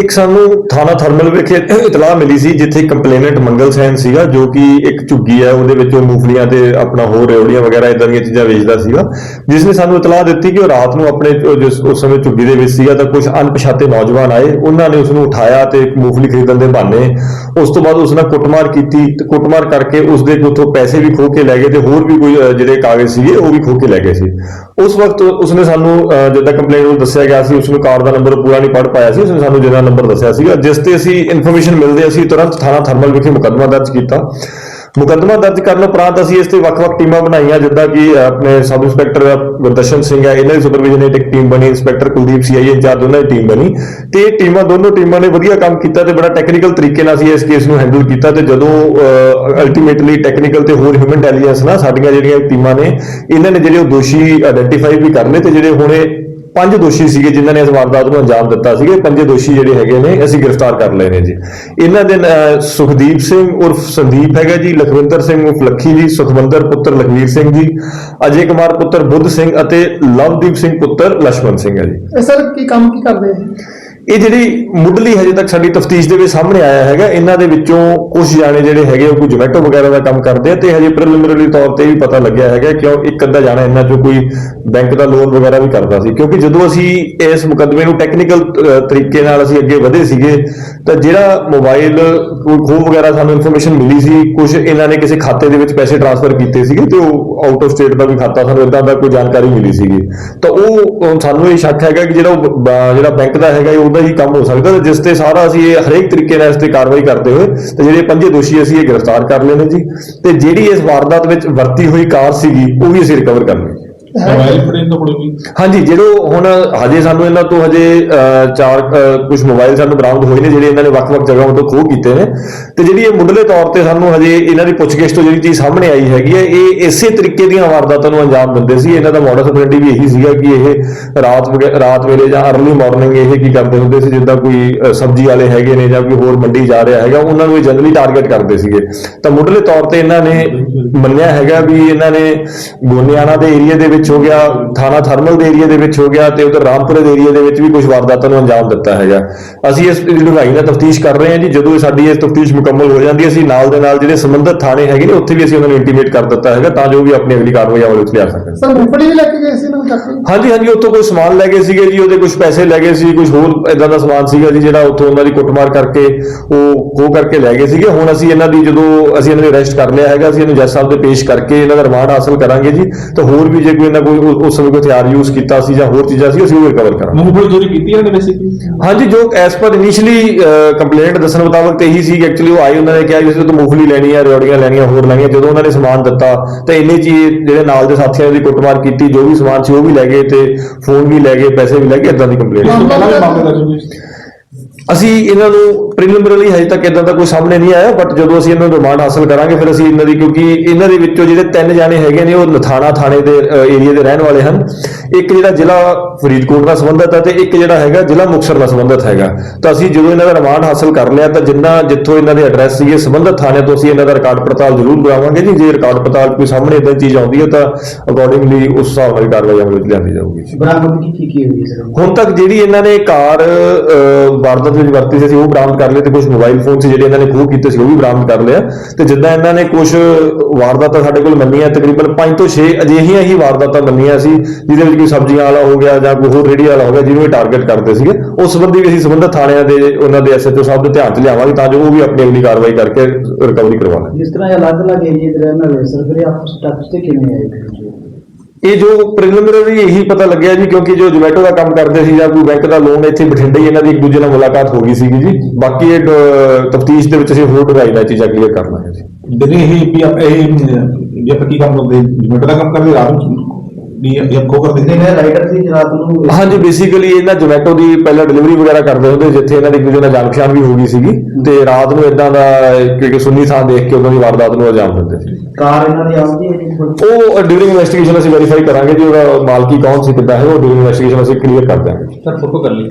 ਇੱਕ ਸਾਨੂੰ ਥਾਣਾ ਥਰਮਲ ਵਿਖੇ ਇਤਲਾਹ ਮਿਲੀ ਸੀ, ਜਿੱਥੇ ਕੰਪਲੇਨੈਂਟ ਮੰਗਲ ਸੈਨ ਸੀਗਾ, ਜੋ ਕਿ ਇੱਕ ਝੁੱਗੀ ਹੈ, ਉਹਦੇ ਵਿੱਚ ਉਹ ਮੂੰਗਫਲੀਆਂ ਤੇ ਆਪਣਾ ਹੋਰ ਰੇਵੜੀਆਂ ਵਗੈਰਾ ਇਦਾਂ ਦੀਆਂ ਚੀਜ਼ਾਂ ਵੇਚਦਾ ਸੀਗਾ। ਜਿਸ ਨੇ ਸਾਨੂੰ ਇਤਲਾਹ ਦਿੱਤੀ ਕਿ ਉਹ ਰਾਤ ਨੂੰ ਆਪਣੇ ਜਿਸ, ਉਸ ਸਮੇਂ ਝੁੱਗੀ ਦੇ ਵਿੱਚ ਸੀਗਾ, ਤਾਂ ਕੁਝ ਅਣਪਛਾਤੇ ਨੌਜਵਾਨ ਆਏ। ਉਹਨਾਂ ਨੇ ਉਸ ਨੂੰ ਉਠਾਇਆ ਤੇ ਇੱਕ ਮੂੰਗਫਲੀ ਖਰੀਦਣ ਦੇ ਬਹਾਨੇ ਉਸ ਤੋਂ ਬਾਅਦ ਉਸ ਨਾਲ ਕੁੱਟਮਾਰ ਕੀਤੀ, ਤੇ ਕੁੱਟਮਾਰ ਕਰਕੇ ਉਸ ਦੇ ਉੱਥੋਂ ਪੈਸੇ ਵੀ ਖੋਹ ਕੇ ਲੈ ਗਏ ਤੇ ਹੋਰ ਵੀ ਕੋਈ ਜਿਹੜੇ ਕਾਗਜ਼ ਸੀਗੇ, ਉਹ ਵੀ ਖੋਹ ਕੇ ਲੈ ਗਏ ਸੀ। ਉਸ ਵਕਤ ਉਸਨੇ ਸਾਨੂੰ ਅਹ, ਜਿੱਦਾਂ ਕੰਪਲੇਂਟ ਨੂੰ ਦੱਸਿਆ ਗਿਆ ਸੀ ਉਸਨੂੰ ਕਾਰ ਦਾ ਨੰਬਰ ਪੂਰਾ ਨਹੀਂ ਪੜ ਪਾਇਆ ਸੀ ਉਸਨੇ ਸਾਨੂੰ ਜਿਹੜਾ ਨੰਬਰ ਦੱਸਿਆ ਸੀਗਾ ਜਿਸ ਤੇ ਅਸੀਂ ਇਨਫੋਰਮੇਸ਼ਨ ਮਿਲਦੇ ਅਸੀਂ ਤੁਰੰਤ ਥਾਣਾ ਥਰਮਲ ਵਿਖੇ ਮੁਕੱਦਮਾ ਦਰਜ ਕੀਤਾ। ਮੁਕੱਦਮਾ ਦਰਜ ਕਰਨ ਉਪਰੰਤ ਅਸੀਂ ਇਸ ਤੇ ਵੱਖ-ਵੱਖ ਟੀਮਾਂ ਬਣਾਈਆਂ, ਜਿੱਦਾਂ ਕਿ ਆਪਣੇ ਸਬ ਇੰਸਪੈਕਟਰ ਗੁਰਦਰਸ਼ਨ ਸਿੰਘ ਹੈ, ਇਹਨਾਂ ਦੀ ਸੁਪਰਵਿਜ਼ਨ ਹੇਠ ਇੱਕ ਟੀਮ ਬਣੀ, ਇੰਸਪੈਕਟਰ ਕੁਲਦੀਪ ਸੀਆਈਏ ਇੰਚਾਰਜ ਦੋਨਾਂ ਦੀ ਟੀਮ ਬਣੀ। ਤੇ ਇਹ ਟੀਮਾਂ, ਦੋਨੋਂ ਟੀਮਾਂ ਨੇ ਵਧੀਆ ਕੰਮ ਕੀਤਾ ਤੇ ਬੜਾ ਟੈਕਨੀਕਲ ਤਰੀਕੇ ਨਾਲ ਅਸੀਂ ਇਸ ਕੇਸ ਨੂੰ ਹੈਂਡਲ ਕੀਤਾ ਤੇ ਜਦੋਂ ਅਲਟੀਮੇਟਲੀ ਟੈਕਨੀਕਲ ਤੇ ਹੋਰ ਹਿਊਮਨ ਇੰਟੈਲੀਜੈਂਸ ਨਾਲ ਸਾਡੀਆਂ ਜਿਹੜੀਆਂ ਟੀਮਾਂ ਨੇ, ਇਹਨਾਂ ਨੇ ਜਿਹੜੇ ਉਹ ਦੋਸ਼ੀ ਆਇਡੈਂਟੀਫਾਈ ਵੀ ਕਰ ਲਏ ਤੇ ਜਿਹੜੇ ਹੁਣੇ ਪੰਜ ਦੋਸ਼ੀ ਸੀਗੇ ਜਿਨ੍ਹਾਂ ਨੇ ਇਸ ਵਾਰਦਾਤ ਨੂੰ ਅੰਜਾਮ ਦਿੱਤਾ ਸੀਗੇ। ਪੰਜੇ ਦੋਸ਼ੀ ਜਿਹੜੇ ਹੈਗੇ ਨੇ, ਅਸੀਂ ਗ੍ਰਿਫਤਾਰ ਕਰ ਲਏ ਨੇ ਜੀ। ਇਹਨਾਂ ਦੇ ਸੁਖਦੀਪ ਸਿੰਘ ਉਰਫ ਸੰਦੀਪ ਹੈਗਾ ਜੀ, ਲਖਵਿੰਦਰ ਸਿੰਘ ਉਰਫ ਲੱਖੀ ਜੀ, ਸੁਖਵੰਦਰ ਪੁੱਤਰ ਲਖਵੀਰ ਸਿੰਘ ਜੀ, ਅਜੇ ਕੁਮਾਰ ਪੁੱਤਰ ਬੁੱਧ ਸਿੰਘ ਅਤੇ ਲਵਦੀਪ ਸਿੰਘ ਪੁੱਤਰ ਲక్ష్మణ ਸਿੰਘ ਹੈ ਜੀ। ਸਰ ਕੀ ਕੰਮ ਕੀ ਕਰਦੇ ਇਹ ਜਿਹੜੀ ਮੁੱਢਲੀ ਹਜੇ ਤੱਕ ਸਾਡੀ ਤਫਤੀਸ਼ ਦੇ ਵਿੱਚ ਸਾਹਮਣੇ ਆਇਆ ਹੈਗਾ, ਇਹਨਾਂ ਦੇ ਵਿੱਚੋਂ ਕੁਝ ਜਾਣੇ ਜਿਹੜੇ ਹੈਗੇ ਉਹ ਕੋਈ ਜੋਮੈਟੋ ਵਗੈਰਾ ਦਾ ਕੰਮ ਕਰਦੇ ਆ ਤੇ ਹਜੇ ਪ੍ਰੀਲਿਮਿਨਰੀ ਤੌਰ ਤੇ ਵੀ ਪਤਾ ਲੱਗਿਆ ਹੈਗਾ ਕਿ ਉਹ ਇੱਕ ਅੱਧਾ ਜਾਣਾ ਇਹਨਾਂ ਚੋਂ ਕੋਈ ਬੈਂਕ ਦਾ ਲੋਨ ਵਗੈਰਾ ਵੀ ਕਰਦਾ ਸੀ। ਕਿਉਂਕਿ ਜਦੋਂ ਅਸੀਂ ਇਸ ਮੁਕੱਦਮੇ ਨੂੰ ਟੈਕਨੀਕਲ ਤਰੀਕੇ ਨਾਲ ਅਸੀਂ ਅੱਗੇ ਵਧੇ ਸੀਗੇ, ਤਾਂ ਜਿਹੜਾ ਮੋਬਾਈਲ ਕੋਈ ਖੋਹ ਵਗੈਰਾ ਸਾਨੂੰ ਇਨਫੋਰਮੇਸ਼ਨ ਮਿਲੀ ਸੀ ਕੁਝ ਇਹਨਾਂ ਨੇ ਕਿਸੇ ਖਾਤੇ ਦੇ ਵਿੱਚ ਪੈਸੇ ਟ੍ਰਾਂਸਫਰ ਕੀਤੇ ਸੀਗੇ ਤੇ ਉਹ ਆਊਟ ਆਫ ਸਟੇਟ ਦਾ ਵੀ ਖਾਤਾ ਸਾਨੂੰ ਇਦਾਂ ਦਾ ਕੋਈ ਜਾਣਕਾਰੀ ਮਿਲੀ ਸੀਗੀ। ਤਾਂ ਉਹ ਸਾਨੂੰ ਇਹ ਸ਼ੱਕ ਹੈਗਾ ਕਿ ਜਿਹੜਾ ਉਹ ਜਿਹੜਾ ਬੈਂਕ ਦਾ ਹੈਗਾ ਉਹ ਉਹਦਾ ਹੀ ਕੰਮ ਹੋ ਸਕਦਾ ਜਿਸ ਤੇ ਸਾਰਾ ਅਸੀਂ ਇਹ ਹਰੇਕ ਤਰੀਕੇ ਨਾਲ ਇਸ ਤੇ ਕਾਰਵਾਈ ਕਰਦੇ ਹੋਏ ਤੇ ਜਿਹੜੇ ਪੰਜੇ ਦੋਸ਼ੀ ਅਸੀਂ ਇਹ ਗ੍ਰਿਫਤਾਰ ਕਰ ਲਏ ਨੇ ਜੀ। ਤੇ ਜਿਹੜੀ ਇਸ ਵਾਰਦਾਤ ਵਿੱਚ ਵਰਤੀ ਹੋਈ ਕਾਰ ਸੀਗੀ, ਉਹ ਵੀ ਅਸੀਂ ਰਿਕਵਰ ਕਰ ਲਈ ਮੋਬਾਈਲ ਫੜੇ ਤੋਂ ਕੋਲ ਹਾਂਜੀ ਜਿਹੜੇ ਹੁਣ ਹਜੇ ਸਾਨੂੰ ਇਹਨਾਂ ਤੋਂ ਹਜੇ ਅਹ, ਚਾਰ ਕੁਝ ਮੋਬਾਈਲ ਸਾਨੂੰ ਬਰਾਮਦ ਹੋਏ ਨੇ ਜਿਹੜੇ ਇਹਨਾਂ ਨੇ ਵੱਖ-ਵੱਖ ਜਗ੍ਹਾਵਾਂ ਤੋਂ ਖੋਹ ਕੀਤੇ ਨੇ। ਤੇ ਜਿਹੜੀ ਇਹ ਮੁੱਢਲੇ ਤੌਰ ਤੇ ਸਾਨੂੰ ਹਜੇ ਇਹਨਾਂ ਦੀ ਪੁੱਛਗਿੱਛ ਤੋਂ ਜਿਹੜੀ ਚੀਜ਼ ਸਾਹਮਣੇ ਆਈ ਹੈਗੀ ਹੈ ਇਹ ਇਸੇ ਤਰੀਕੇ ਦੀਆਂ ਵਾਰਦਾਤਾਂ ਨੂੰ ਅੰਜਾਮ ਦਿੰਦੇ ਸੀ। ਇਹਨਾਂ ਦਾ ਮੋਡਸ ਆਪਰੈਂਡੀ ਵੀ ਇਹੀ ਸੀਗਾ ਕਿ ਇਹ ਰਾਤ ਵਗੇ- ਰਾਤ ਵੇਲੇ ਜਾਂ ਅਰਲੀ ਮਾਰਨਿੰਗ ਇਹ ਕੀ ਕਰਦੇ ਹੁੰਦੇ ਸੀ ਜਿੱਦਾਂ ਕੋਈ ਅਹ, ਸਬਜ਼ੀ ਵਾਲੇ ਹੈਗੇ ਨੇ ਜਾਂ ਕੋਈ ਹੋਰ ਮੰਡੀ ਜਾ ਰਿਹਾ ਹੈਗਾ ਉਹਨਾਂ ਨੂੰ ਇਹ ਜਨਰਲੀ ਟਾਰਗੇਟ ਕਰਦੇ ਸੀਗੇ। ਤਾਂ ਮੁੱਢਲੇ ਤੌਰ ਤੇ ਇਹਨਾਂ ਨੇ ਮੰਨਿਆ ਹੈਗਾ ਵੀ ਇਹਨਾਂ ਨੇ ਗੋਨਿਆਣਾ ਦੇ ਏਰੀਆ ਦੇ ਵਿੱਚ ਹੋ ਗਿਆ ਥਾਣਾ ਥਰਮਲ ਦੇ ਏਰੀਆ ਦੇ ਵਿੱਚ ਹੋ ਗਿਆ ਤੇ ਉਧਰ ਰਾਮਪੁਰੇ ਦੇ ਏਰੀਆ ਦੇ ਵਿੱਚ ਵੀ ਕੁਝ ਵਾਰਦਾਤਾਂ ਨੂੰ ਅੰਜਾਮ ਦਿੱਤਾ ਹੈਗਾ। ਅਸੀਂ ਇਸ ਡੂੰਘਾਈ ਨਾਲ ਤਫਤੀਸ਼ ਕਰ ਰਹੇ ਹਾਂ ਜੀ ਜਦੋਂ ਸਾਡੀ ਇਹ ਤਫਤੀਸ਼ ਮੁਕੰਮਲ ਹੋ ਜਾਂਦੀ ਹੈ ਅਸੀਂ ਨਾਲ ਦੇ ਨਾਲ ਜਿਹੜੇ ਸੰਬੰਧਿਤ ਥਾਣੇ ਹੈਗੇ ਨੇ ਉੱਥੇ ਵੀ ਅਸੀਂ ਉਹਨਾਂ ਨੂੰ ਇੰਟੀਮੇਟ ਕਰ ਦਿੱਤਾ ਹੈਗਾ ਤਾਂ ਜੋ ਵੀ ਆਪਣੀ ਅਗਲੀ ਕਾਰਵਾਈ ਅਮਲ ਵਿੱਚ ਲਿਆ ਸਕਣ ਸਰ ਮੁੰਬਈ ਵੀ ਲੈ ਕੇ ਗਏ ਸੀ ਇਹਨਾਂ ਨੂੰ ਚੱਕ ਹਾਂਜੀ ਹਾਂਜੀ ਉੱਥੋਂ ਕੋਈ ਸਮਾਨ ਲੈ ਗਏ ਸੀਗੇ ਜੀ ਉਹਦੇ ਕੁਝ ਪੈਸੇ ਲੈ ਗਏ ਸੀ ਕੁਝ ਹੋਰ ਇਦਾਂ ਦਾ ਸਮਾਨ ਸੀਗਾ ਜੀ ਜਿਹੜਾ ਉੱਥੋਂ ਉਹਨਾਂ ਦੀ ਕੁੱਟਮਾਰ ਕਰਕੇ ਉਹ ਖੋਹ ਕਰਕੇ ਲੈ ਗਏ ਸੀਗੇ। ਹੁਣ ਅਸੀਂ ਇਹਨਾਂ ਦੀ ਜਦੋਂ ਅਸੀਂ ਇਹਨਾਂ ਨੂੰ ਅਰੈਸਟ ਕਰ ਲਿਆ ਹੈਗਾ ਅਸੀਂ ਇਹਨੂੰ ਜੱਜ ਸਾਹਿਬ ਦੇ ਪੇਸ਼ ਕਰਕੇ ਇਹਨਾਂ ਦਾ ਰਿਮਾਂਡ ਹਾਸਲ ਕਰਾਂਗੇ ਜੀ। ਤਾਂ ਹੋਰ ਵੀ ਜੇ ਕੋਈ ਇਹਨਾਂ ਕੋਈ ਉਸ- ਉਸ ਸਮੇਂ ਕੋਈ ਹਥਿਆਰ ਯੂਜ਼ ਕੀਤਾ ਸੀ ਜਾਂ ਹੋਰ ਚੀਜ਼ਾਂ ਸੀ ਅਸੀਂ ਉਹ ਰਿਕਵਰ ਕਰਾਂਗੇ। ਮੂੰਗਫਲੀ ਚੋਰੀ ਕੀਤੀ ਇਹਨਾਂ ਨੇ ਬੇਸਿਕਲੀ ਹਾਂਜੀ ਜੋ ਐਸ ਪਰ ਇਨੀਸ਼ੀਅਲੀ ਕੰਪਲੇਂਟ ਦੱਸਣ ਮੁਤਾਬਕ ਤੇ ਇਹੀ ਸੀ ਕਿ ਐਕਚੁਅਲੀ ਉਹ ਆਏ ਉਹਨਾਂ ਨੇ ਕਿਹਾ ਕਿ ਅਸੀਂ ਤੋਂ ਮੂੰਗਫਲੀ ਲੈਣੀ ਹੈ ਰੋੜੀਆਂ ਲੈਣੀਆਂ ਹੋਰ ਲੈਣੀਆਂ ਜਦੋਂ ਉਹਨਾਂ ਨੇ ਸਮਾਨ ਦਿੱਤਾ ਤਾਂ ਇੰਨੇ ਚ ਹੀ ਇਹ ਜਿਹੜੇ ਨਾਲ ਦੇ ਸਾਥੀਆਂ ਦੀ ਕੁੱਟਮਾਰ ਕੀਤੀ ਜੋ ਵੀ ਸਮਾਨ ਸੀ ਉਹ ਵੀ ਲੈ ਗਏ ਤੇ ਫੋਨ ਵੀ ਲੈ ਗਏ ਪੈਸੇ ਵੀ ਲੈ ਗਏ ਇਦਾਂ ਦੀ ਕੰਪਲੇਂਟ ਮਾਮਲੇ ਦਰਜ ਸੀ ਅਸੀਂ ਇਹਨਾਂ ਨੂੰ ਪ੍ਰੀਲਿਮਿਨਰੀ ਹਜੇ ਤੱਕ ਇਦਾਂ ਦਾ ਕੋਈ ਸਾਹਮਣੇ ਨਹੀਂ ਆਇਆ ਬਟ ਜਦੋਂ ਅਸੀਂ ਇਹਨਾਂ ਨੂੰ ਰਿਮਾਂਡ ਹਾਸਲ ਕਰਾਂਗੇ ਫਿਰ ਅਸੀਂ ਇਹਨਾਂ ਦੀ ਕਿਉਂਕਿ ਇਹਨਾਂ ਦੇ ਵਿੱਚੋਂ ਜਿਹੜੇ ਤਿੰਨ ਜਾਣੇ ਹੈਗੇ ਨੇ ਉਹ ਨਥਾਣਾ ਥਾਣੇ ਦੇ ਏਰੀਆ ਦੇ ਰਹਿਣ ਵਾਲੇ ਹਨ। ਇੱਕ ਜਿਹੜਾ ਜ਼ਿਲ੍ਹਾ ਫਰੀਦਕੋਟ ਨਾਲ ਸੰਬੰਧਿਤ ਹੈ ਤੇ ਇੱਕ ਜਿਹੜਾ ਹੈਗਾ ਜ਼ਿਲ੍ਹਾ ਮੁਕਤਸਰ ਨਾਲ ਸੰਬੰਧਿਤ ਹੈਗਾ। ਤਾਂ ਅਸੀਂ ਜਦੋਂ ਇਹਨਾਂ ਦਾ ਰਿਮਾਂਡ ਹਾਸਲ ਕਰ ਲਿਆ ਤਾਂ ਜਿੰਨਾ ਜਿੱਥੋਂ ਇਹਨਾਂ ਦੇ ਐਡਰੈਸ ਸੀਗੇ ਸੰਬੰਧਿਤ ਥਾਣੇ ਤੋਂ ਅਸੀਂ ਇਹਨਾਂ ਦਾ ਰਿਕਾਰਡ ਪੜਤਾਲ ਜ਼ਰੂਰ ਕਰਾਵਾਂਗੇ ਜੀ। ਜੇ ਰਿਕਾਰਡ ਪੜਤਾਲ ਕੋਈ ਸਾਹਮਣੇ ਇਦਾਂ ਚੀਜ਼ ਆਉਂਦੀ ਹੈ ਤਾਂ ਅਕੋਰਡਿੰਗਲੀ ਉਸ ਹਿਸਾਬ ਨਾਲ ਕਾਰਵਾਈ ਅਮਲ ਵਿੱਚ ਲਿਆਂਦੀ ਜਾਊਗੀ ਬਰਾਮਦਗੀ ਕੀ ਕੀ ਹੋਈ ਸਰ? ਹੁਣ ਤੱਕ ਜਿਹੜੀ ਇਹਨਾਂ ਨੇ ਕਾਰ ਅਹ, ਵਾਰਦਾਤ ਵਿੱਚ ਵਰਤੀ ਸੀ, ਅਸੀਂ ਉਹ ਬਰਾਮਦ ਕਰ ਲਏ ਤੇ ਕੁਝ ਮੋਬਾਈਲ ਫੋਨ ਸੀ ਜਿਹੜੇ ਇਹਨਾਂ ਨੇ ਖੋਹ ਕੀਤੇ ਸੀ, ਉਹ ਵੀ ਬਰਾਮਦ ਕਰ ਲਿਆ। ਤੇ ਜਿੱਦਾਂ ਇਹਨਾਂ ਨੇ ਕੁਝ ਵਾਰਦਾਤਾਂ ਸਾਡੇ ਕੋਲ ਮੰਨੀਆਂ, ਤਕਰੀਬਨ 5 ਤੋਂ 6 ਅਜਿਹੀਆਂ ਹੀ ਵਾਰਦਾਤਾਂ ਮੰਨੀਆਂ ਸੀ, ਜਿਹਦੇ ਵਿੱਚ ਕੋਈ ਸਬਜ਼ੀਆਂ ਵਾਲਾ ਹੋ ਗਿਆ ਜਾਂ ਕੋਈ ਹੋਰ ਰੇੜੀ ਵਾਲਾ ਹੋ ਗਿਆ, ਜਿਹਨੂੰ ਇਹ ਟਾਰਗੇਟ ਕਰਦੇ ਸੀਗੇ। ਉਸ ਸੰਬੰਧੀ ਵੀ ਅਸੀਂ ਸੰਬੰਧਿਤ ਥਾਣਿਆਂ ਦੇ, ਉਹਨਾਂ ਦੇ ਐਸਐਚਓ ਸਾਹਿਬ ਦੇ ਧਿਆਨ 'ਚ ਲਿਆਵਾਂਗੇ ਤਾਂ ਜੋ ਉਹ ਵੀ ਆਪਣੀ ਅਗਲੀ ਕਾਰਵਾਈ ਕਰਕੇ ਰਿਕਵਰੀ ਕਰਵਾ ਜਿਸ ਤਰ੍ਹਾਂ ਅਲੱਗ-ਅਲੱਗ ਏਰੀਏ ਦੇ ਰਹਿਣ ਵਾਲੇ ਸਰ ਆਪਸ ਟੱਚ ਤੇ ਕਿਵੇਂ ਆਏ? ਇਹ ਜੋ ਪ੍ਰੀਲਿਮਿਨਰੀ ਇਹੀ ਪਤਾ ਲੱਗਿਆ ਜੀ, ਕਿਉਂਕਿ ਜੋ ਜ਼ੋਮੈਟੋ ਦਾ ਕੰਮ ਕਰਦੇ ਸੀ ਜਾਂ ਕੋਈ ਬੈਂਕ ਦਾ ਲੋਨ ਇੱਥੇ ਬਠਿੰਡੇ ਹੀ ਇਹਨਾਂ ਦੀ ਇੱਕ ਦੂਜੇ ਨਾਲ ਮੁਲਾਕਾਤ ਹੋ ਗਈ ਸੀਗੀ ਜੀ। ਬਾਕੀ ਇਹ ਤਫਤੀਸ਼ ਦੇ ਵਿੱਚ ਅਸੀਂ ਹੋਰ ਡੂੰਘਾਈ ਨਾਲ ਚੀਜ਼ਾਂ ਕਲੀਅਰ ਕਰ ਲਾਂਗੇ ਜੀ। ਜਿਹੜੇ ਇਹ ਵੀ ਇਹ ਜੇ ਆਪਾਂ ਕੀ ਕੰਮ ਕਰਦੇ ਜਿਵੇਂ ਦਾ ਕੰਮ ਕਰਦੇ ਰਾਤ ਨੂੰ। ਵੀ ਇਹ ਖੋ ਕਰਦੇ ਜਿਵੇਂ ਰਾਈਡਰ ਸੀ ਰਾਤ ਨੂੰ ਹਾਂਜੀ ਬੇਸਿਕਲੀ ਇਹਨਾਂ ਜ਼ੋਮੈਟੋ ਦੀ ਪਹਿਲਾਂ ਡਿਲੀਵਰੀ ਵਗੈਰਾ ਕਰਦੇ ਹੁੰਦੇ ਜਿੱਥੇ ਇਹਨਾਂ ਦੀ ਦੂਜੇ ਨਾਲ ਜਾਣ ਪਛਾਣ ਵੀ ਹੋ ਗਈ ਸੀਗੀ। ਤੇ ਰਾਤ ਨੂੰ ਇਦਾਂ ਦਾ ਕਿਉਂਕਿ ਸੁੰਨੀ ਥਾਂ ਦੇਖ ਕੇ ਉਹਨਾਂ ਦੀ ਵਾਰਦਾਤ ਨੂੰ ਅੰਜਾਮ ਦਿੰਦੇ ਸੀ। ਕਾਰ ਇਹਨਾਂ ਦੀ ਆਉਂਦੀ ਹੈ? ਉਹ ਡਿਊਰਿੰਗ ਇਨਵੈਸਟੀਗੇਸ਼ਨ ਅਸੀਂ ਵੈਰੀਫਾਈ ਕਰਾਂਗੇ ਜੀ ਉਹਦਾ ਮਾਲਕੀ ਕੌਣ ਸੀ ਕਿੱਦਾਂ ਹੈ ਉਹ ਡਿਊਰਿੰਗ ਇਨਵੈਸਟੀਗੇਸ਼ਨ ਅਸੀਂ ਕਲੀਅਰ ਕਰ ਦਾਂਗੇ ਸਰ ਫੋਟੋ ਕਰ ਲਈ।